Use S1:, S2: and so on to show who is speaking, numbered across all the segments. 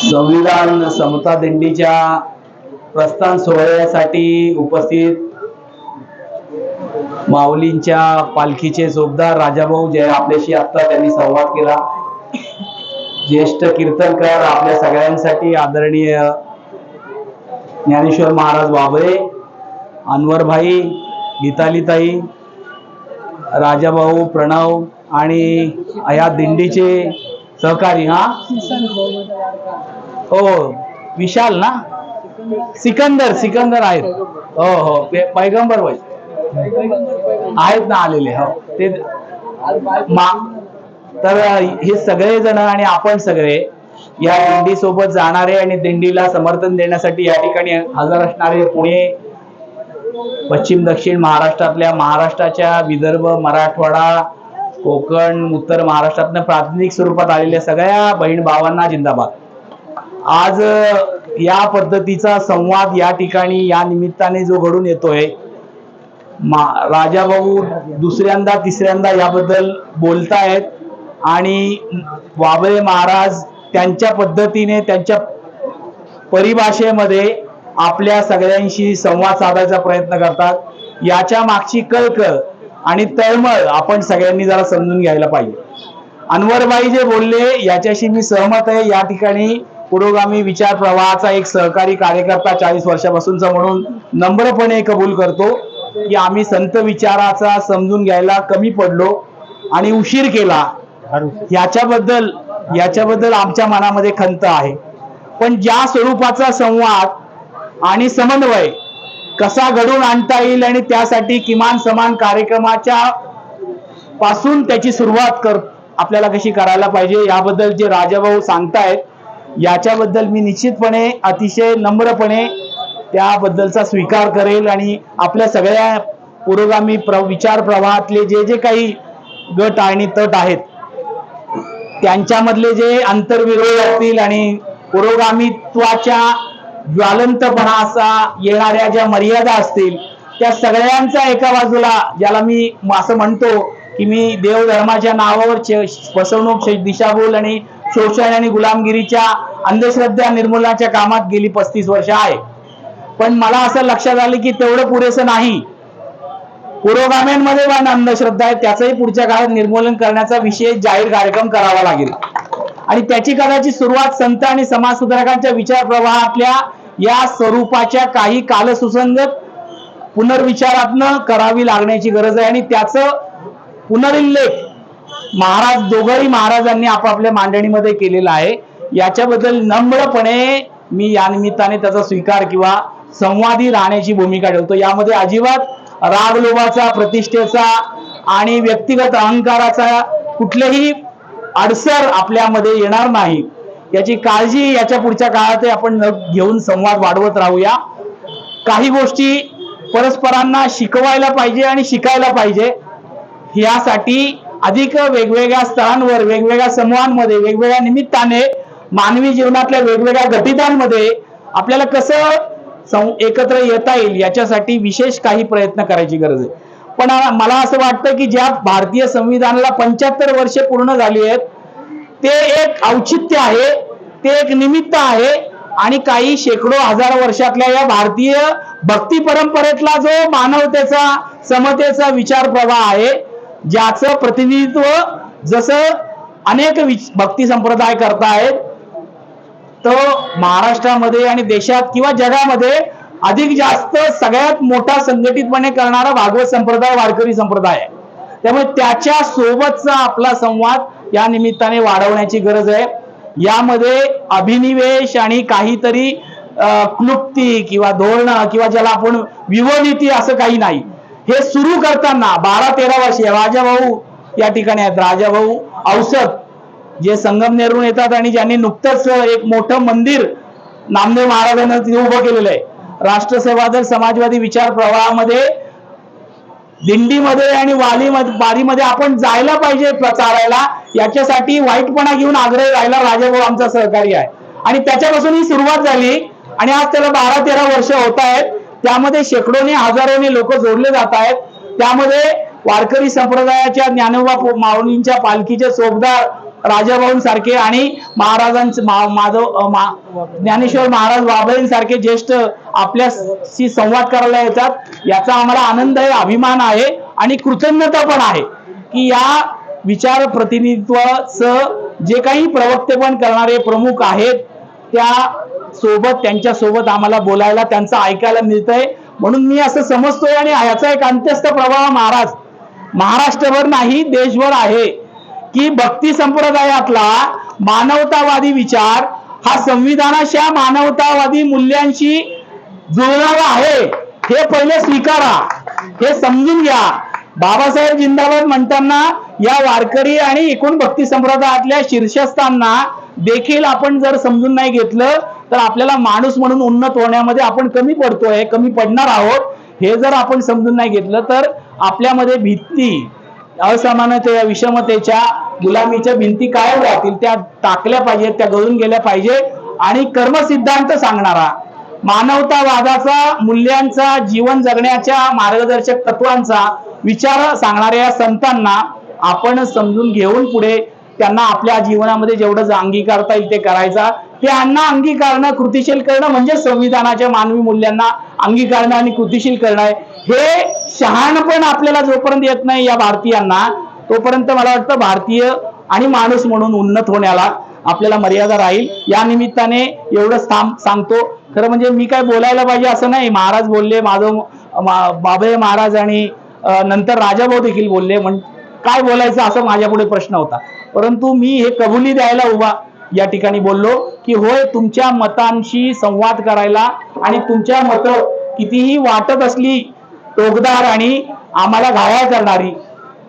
S1: संविधान समता दिंडीच्या प्रस्थान सोहळ्यासाठी उपस्थित माऊलींच्या पालखीचे जोगदार राजाभाऊ जय आपल्याशी आता त्यांनी संवाद केला. ज्येष्ठ कीर्तनकार आपल्या सगळ्यांसाठी आदरणीय ज्ञानेश्वर महाराज बाबरे अनवरभाई गीतालीताई राजाभाऊ प्रणव आणि या दिंडीचे सहकारी हा? हो, हो. विशाल ना? सिकंदर सिकंदर आहेत. हो हो. पैगंबर वय. आहेत ना आलेले हो. ते मा तर हे सगळे जण आणि आपण सगळे या दिंडी सोबत जाणारे आणि दिंडीला समर्थन देण्यासाठी या ठिकाणी हजर असणारे पुणे पश्चिम दक्षिण महाराष्ट्रातल्या महाराष्ट्राच्या विदर्भ मराठवाडा कोकण उत्तर महाराष्ट्रातनं प्राथमिक स्वरूपात आलेल्या सगळ्या बहीण भावांना जिंदाबाद. आज या पद्धतीचा संवाद या ठिकाणी या निमित्ताने जो घडून येतोय मा राजाभाऊ दुसऱ्यांदा तिसऱ्यांदा याबद्दल बोलतायत आणि वाबळे महाराज त्यांच्या पद्धतीने त्यांच्या परिभाषेमध्ये आपल्या सगळ्यांशी संवाद साधायचा प्रयत्न करतात. याच्या मागची कळकळ आणि तळमळ आपण सगळ्यांनी जरा समजून घ्यायला पाहिजे. अनवरबाई जे बोलले याच्याशी मी सहमत आहे. या ठिकाणी पुरोगामी विचार प्रवाहाचा एक सहकारी कार्यकर्ता चाळीस वर्षापासूनचा म्हणून नम्रपणे कबूल करतो की आम्ही संत विचाराचा समजून घ्यायला कमी पडलो आणि उशीर केला. याच्याबद्दल याच्याबद्दल आमच्या मनामध्ये खंत आहे. पण ज्या स्वरूपाचा संवाद आणि समन्वय कसा घडून आणता येईल आणि त्यासाठी किमान समान कार्यक्रमाच्या पासून त्याची सुरुवात कर आपल्याला कशी करायला पाहिजे याबद्दल जे राजाभाऊ सांगतायत याच्याबद्दल मी निश्चितपणे अतिशय नम्रपणे त्याबद्दलचा स्वीकार करेल आणि आपल्या सगळ्या पुरोगामी प्र विचार प्रवाहातले जे जे काही गट आणि तट आहेत त्यांच्यामधले जे आंतरविरोध असतील आणि पुरोगामित्वाच्या ज्वालंतपणा असा येणाऱ्या ज्या मर्यादा असतील त्या सगळ्यांचा एका बाजूला ज्याला मी असं म्हणतो की मी देवधर्माच्या नावावर फसवणूक दिशाभूल आणि शोषण आणि गुलामगिरीच्या अंधश्रद्धा निर्मूलनाच्या कामात गेली पस्तीस वर्ष आहे. पण मला असं लक्षात आलं की तेवढं पुरेसं नाही. पुरोगाम्यांमध्ये पण अंधश्रद्धा आहे त्याचंही पुढच्या काळात निर्मूलन करण्याचा विशेष जाहीर कार्यक्रम करावा लागेल आणि त्याची कदाचित सुरुवात संत आणि समाज सुधारकांच्या विचार प्रवाहातल्या या स्वरूपाच्या काही कालसुसंगत पुनर्विचारातनं करावी लागण्याची गरज आहे. आणि त्याचं पुनरुल्लेख महाराज दोघंही महाराजांनी आपापल्या मांडणीमध्ये केलेला आहे. याच्याबद्दल नम्रपणे मी या निमित्ताने त्याचा स्वीकार किंवा संवादी राहण्याची भूमिका ठेवतो. यामध्ये अजिबात राग लोभाचा प्रतिष्ठेचा आणि व्यक्तिगत अहंकाराचा कुठलेही अडसर आपल्यामध्ये येणार नाही. याची काळजी याच्या पुढच्या काळात आपण न- घेऊन संवाद वाढवत राहूया. काही गोष्टी परस्परांना शिकवायला पाहिजे आणि शिकायला पाहिजे. यासाठी अधिक वेगवेगळ्या स्थळांवर वेगवेगळ्या समूहांमध्ये वेगवेगळ्या निमित्ताने मानवी जीवनातल्या वेगवेगळ्या घटितांमध्ये आपल्याला कसं सं- एकत्र येता येईल याच्यासाठी विशेष काही प्रयत्न करायची गरज आहे. पण मला असं वाटतं की ज्या भारतीय संविधानाला पंच्याहत्तर वर्षे पूर्ण झाली आहेत ते एक औचित्य आहे ते एक निमित्त आहे आणि काही शेकडो हजार वर्षातल्या या भारतीय भक्ती परंपरेतला जो मानवतेचा समतेचा विचार प्रवाह आहे ज्याचं प्रतिनिधित्व जसं अनेक भक्ती संप्रदाय करतायत तो महाराष्ट्रामध्ये आणि देशात किंवा जगामध्ये अधिक जास्त सगळ्यात मोठा संघटितपणे करणारा भागवत संप्रदाय वारकरी संप्रदाय. आहे त्यामुळे त्याच्या सोबतचा आपला संवाद या निमित्ताने वाढवण्याची गरज आहे. यामध्ये अभिनिवेश आणि काहीतरी अं, क्लुप्ती किंवा धोरणं किंवा ज्याला आपण विवनीती असं काही नाही. हे सुरू करताना बारा तेरा वर्षे राजाभाऊ या ठिकाणी आहेत. राजाभाऊ औसत जे संगमनेरून येतात आणि ज्यांनी नुकतंच एक मोठं मंदिर नामदेव महाराजांना तिथे उभं केलेलं आहे. राष्ट्रसेवा दल समाजवादी विचार प्रवाहामध्ये दिंडीमध्ये आणि वालीमध्ये बारीमध्ये आपण जायला पाहिजे प्रचारायला. याच्यासाठी वाईटपणा घेऊन आग्रह राहिला राजाभाऊ आमचा सहकारी आहे. आणि त्याच्यापासून ही सुरुवात झाली. आणि आज त्याला बारा तेरा वर्ष होत आहेत. त्यामध्ये शेकडोने हजारोने लोक जोडले जात आहेत. त्यामध्ये वारकरी संप्रदायाच्या ज्ञानोबा माऊलींच्या पालखीचे चोपदार राजाभाऊंसारखे आणि महाराजांचे माधव मा- ज्ञानेश्वर महाराज बाबाईंसारखे ज्येष्ठ आपल्याशी संवाद करायला येतात. याचा आम्हाला आनंद आहे अभिमान आहे आणि कृतज्ञता पण आहे की या विचार प्रतिनिधित्वाचं जे काही प्रवक्तेपण करणारे प्रमुख आहेत त्या सोबत त्यांच्यासोबत आम्हाला बोलायला त्यांचं ऐकायला मिळतंय. म्हणून मी असं समजतोय आणि याचा एक अंत्यस्थ प्रभाव महाराज महाराष्ट्रभर नाही देशभर आहे. की भक्ती संप्रदायातला मानवतावादी विचार हा संविधानाच्या मानवतावादी मूल्यांशी जुळणारा आहे हे पहिले स्वीकारा हे समजून घ्या. बाबासाहेब जिंदाबाद म्हणताना या वारकरी आणि एकूण भक्ती संप्रदायातल्या शीर्षस्थांना देखील आपण जर समजून नाही घेतलं तर आपल्याला माणूस म्हणून उन्नत होण्यामध्ये आपण कमी पडतोय कमी पडणार आहोत. हे जर आपण समजून नाही घेतलं तर आपल्यामध्ये भीती असमानते विषमतेच्या गुलामीच्या भिंती कायम राहतील त्या टाकल्या पाहिजेत त्या गळून गेल्या पाहिजे. आणि कर्मसिद्धांत सांगणारा मानवतावादाचा मूल्यांचा जीवन जगण्याच्या मार्गदर्शक तत्वांचा विचार सांगणाऱ्या संतांना आपण समजून घेऊन पुढे त्यांना आपल्या जीवनामध्ये जेवढं अंगीकारता येईल ते करायचा. त्यांना अंगीकारणं कृतिशील करणं म्हणजे संविधानाच्या मानवी मूल्यांना अंगीकारणं आणि कृतिशील करणं हे शहाणपण आपल्याला जोपर्यंत येत नाही या भारतीयांना तोपर्यंत मला वाटतं भारतीय आणि माणूस म्हणून उन्नत होण्याला आपल्याला मर्यादा राहील. या निमित्ताने एवढंच थांब सांगतो. खरं म्हणजे मी काय बोलायला पाहिजे असं नाही. महाराज बोलले माधव बाबे महाराज आणि नंतर राजाभाऊ देखील बोलले. म्हण काय बोलायचं असं माझ्या पुढे प्रश्न होता. परंतु मी हे कबुली द्यायला उभा या ठिकाणी बोललो की होय तुमच्या मतांशी संवाद करायला आणि तुमच्या मतं कितीही वाटत असली टोकदार आणि आम्हाला घायाळ करणारी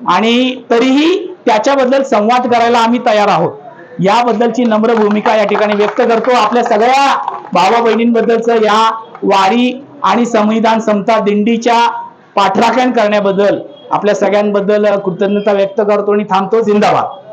S1: आणि तरीही त्याच्याबद्दल संवाद करायला आम्ही तयार आहोत. याबद्दलची नम्र भूमिका या ठिकाणी व्यक्त करतो. आपल्या सगळ्या भावा बहिणींबद्दलचं या वारी आणि संविधान समता दिंडीच्या पाठराखण करण्याबद्दल आपल्या सगळ्यांबद्दल कृतज्ञता व्यक्त करतो आणि थांबतो. जिंदाबाद.